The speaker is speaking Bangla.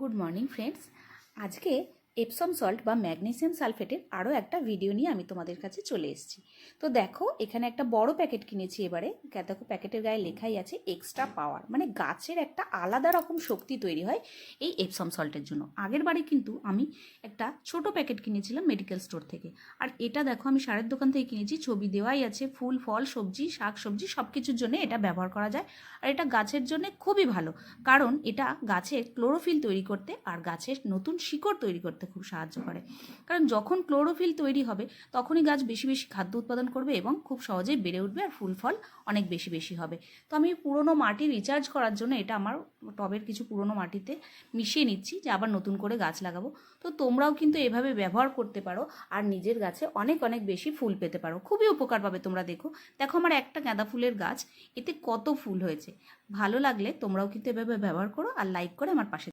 Good morning friends. আজকে এপসম সল্ট বা ম্যাগনেসিয়াম সালফেটের আরও একটা ভিডিও নিয়ে আমি তোমাদের কাছে চলে এসেছি। তো দেখো, এখানে একটা বড় প্যাকেট কিনেছি এবারে। দেখো প্যাকেটের গায়ে লেখাই আছে এক্সট্রা পাওয়ার মানে গাছের একটা আলাদা রকম শক্তি তৈরি হয় এই এপসম সল্টের জন্য। আগের বারে কিন্তু আমি একটা ছোট প্যাকেট কিনেছিলাম মেডিকেল স্টোর থেকে। আর এটা দেখো, আমি সারের দোকান থেকে কিনেছি। ছবি দেওয়াই আছে, ফুল, ফল, সবজি, শাক, সবজি সব কিছুর জন্য এটা ব্যবহার করা যায়। আর এটা গাছের জন্য খুবই ভালো। কারণ এটা গাছের ক্লোরোফিল তৈরি করতে আর গাছের নতুন শিকড় তৈরি করতে খুব সাহায্য করে। কারণ যখন ক্লোরোফিল তৈরি হবে, তখনই গাছ বেশি বেশি খাদ্য উৎপাদন করবে এবং খুব সহজেই বেড়ে উঠবে আর ফুল ফল অনেক বেশি বেশি হবে। তো আমি পুরনো মাটি রিচার্জ করার জন্য এটা আমার টবের কিছু পুরনো মাটিতে মিশিয়ে নিচ্ছি যে আবার নতুন করে গাছ লাগাবো। তো তোমরাও কিন্তু এভাবে ব্যবহার করতে পারো আর নিজের গাছে অনেক অনেক বেশি ফুল পেতে পারো। খুবই উপকার পাবে তোমরা দেখো। দেখো আমার একটা গাঁদা ফুলের গাছ, এতে কত ফুল হয়েছে। ভালো লাগলে তোমরাও কিন্তু এভাবে ব্যবহার করো আর লাইক করে আমার পাশে